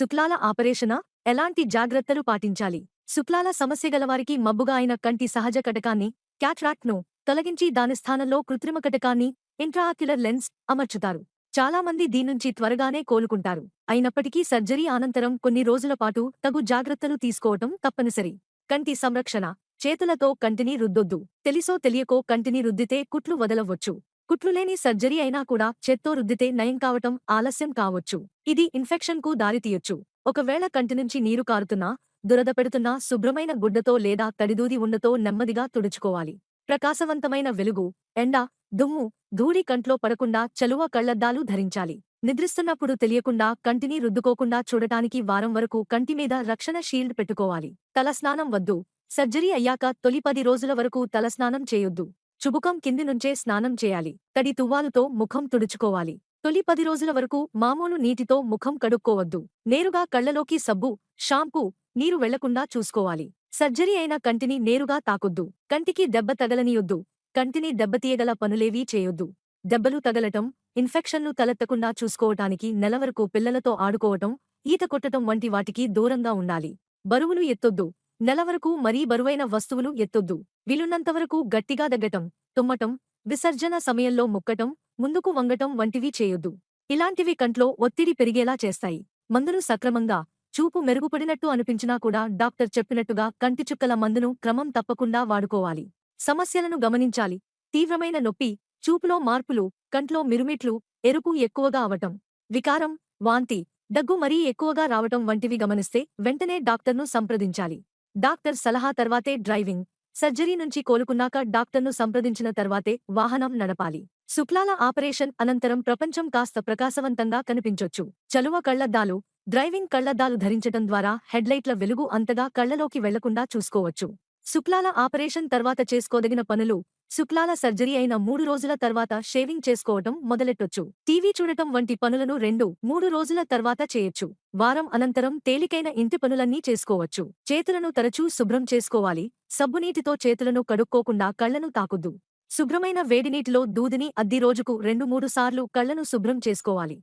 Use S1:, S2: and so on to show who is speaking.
S1: శుక్లాల ఆపరేషనా ఎలాంటి జాగ్రత్తలు పాటించాలి? శుక్లాల సమస్య గలవారికి మబ్బుగా అయిన కంటి సహజ కటకాన్ని క్యాట్రాక్ట్ను తొలగించి దాని స్థానంలో కృత్రిమ కటకాన్ని ఇంట్రాక్యులర్ లెన్స్ అమర్చుతారు. చాలామంది దీనుంచి త్వరగానే కోలుకుంటారు. అయినప్పటికీ సర్జరీ అనంతరం కొన్ని రోజుల పాటు తగు జాగ్రత్తలు తీసుకోవటం తప్పనిసరి. కంటి సంరక్షణ చేతులతో కంటిని రుద్దొద్దు. తెలిసో తెలియకో కంటిని రుద్దితే కుట్లు వదలవచ్చు. కుట్లులేని సర్జరీ అయినా కూడా చేత్తో రుద్దితే నయం కావటం ఆలస్యం కావచ్చు. ఇది ఇన్ఫెక్షన్కు దారితీయొచ్చు. ఒకవేళ కంటి నుంచి నీరు కారుతున్నా దురద పెడుతున్నా శుభ్రమైన గుడ్డతో లేదా తడిదూది ఉండతో నెమ్మదిగా తుడుచుకోవాలి. ప్రకాశవంతమైన వెలుగు ఎండ దుమ్ము ధూళి కంట్లో పడకుండా చలువ కళ్ళద్దాలు ధరించాలి. నిద్రిస్తున్నప్పుడు తెలియకుండా కంటిని రుద్దుకోకుండా చూడటానికి వారం వరకు కంటి మీద రక్షణ షీల్డ్ పెట్టుకోవాలి. తలస్నానం వద్దు. సర్జరీ అయ్యాక తొలి పది రోజుల వరకు తలస్నానం చేయొద్దు. చుబుకం కింది నుంచే స్నానం చేయాలి. తడి తువ్వాలుతో ముఖం తుడుచుకోవాలి. తొలి పది రోజుల వరకు మామూలు నీటితో ముఖం కడుక్కోవద్దు. నేరుగా కళ్ళలోకి సబ్బు షాంపూ నీరు వెళ్ళకుండా చూసుకోవాలి. సర్జరీ అయిన కంటిని నేరుగా తాకొద్దు. కంటికి దెబ్బ తగలనీయొద్దు. కంటిని దెబ్బతీయగల పనులేవీ చేయొద్దు. దెబ్బలు తగలటం ఇన్ఫెక్షన్లు తలెత్తకుండా చూసుకోవటానికి నెలవరకు పిల్లలతో ఆడుకోవటం ఈత కొట్టటం వంటి వాటికి దూరంగా ఉండాలి. బరువులు ఎత్తొద్దు. నెలవరకు మరీ బరువైన వస్తువులు ఎత్తొద్దు. వీలున్నంతవరకు గట్టిగా దగ్గటం తుమ్మటం విసర్జన సమయంలో ముక్కటం ముందుకు వంగటం వంటివి చేయొద్దు. ఇలాంటివి కంట్లో ఒత్తిడి పెరిగేలా చేస్తాయి. మందులు సక్రమంగా చూపు మెరుగుపడినట్టు అనిపించినా కూడా డాక్టర్ చెప్పినట్టుగా కంటిచుక్కల మందును క్రమం తప్పకుండా వాడుకోవాలి. సమస్యలను గమనించాలి. తీవ్రమైన నొప్పి చూపులో మార్పులు కంట్లో మిరుమిట్లు ఎరుపు ఎక్కువగా అవటం వికారం వాంతి దగ్గు మరీ ఎక్కువగా రావటం వంటివి గమనిస్తే వెంటనే డాక్టర్ను సంప్రదించాలి. డాక్టర్ సలహా తర్వాతే డ్రైవింగ్. సర్జరీ నుంచి కోలుకున్నాక డాక్టర్ను సంప్రదించిన తర్వాతే వాహనం నడపాలి. శుక్లాల ఆపరేషన్ అనంతరం ప్రపంచం కాస్త ప్రకాశవంతంగా కనిపించొచ్చు. చలువ కళ్ళద్దాలు డ్రైవింగ్ కళ్ళద్దాలు ధరించటం ద్వారా హెడ్లైట్ల వెలుగు అంతగా కళ్ళలోకి వెళ్ళకుండా చూసుకోవచ్చు. శుక్లాల ఆపరేషన్ తర్వాత చేసుకోదగిన పనులు శుక్లాల సర్జరీ అయిన మూడు రోజుల తర్వాత షేవింగ్ చేసుకోవటం మొదలెట్టొచ్చు. టీవీ చూడటం వంటి పనులను రెండు మూడు రోజుల తర్వాత చేయొచ్చు. వారం అనంతరం తేలికైన ఇంటి పనులన్నీ చేసుకోవచ్చు. చేతులను తరచూ శుభ్రం చేసుకోవాలి. సబ్బునీటితో చేతులను కడుక్కోకుండా కళ్ళను తాకుద్దు. శుభ్రమైన వేడినీటిలో దూదిని అద్ది రోజుకు రెండు మూడు సార్లు కళ్ళను శుభ్రం చేసుకోవాలి.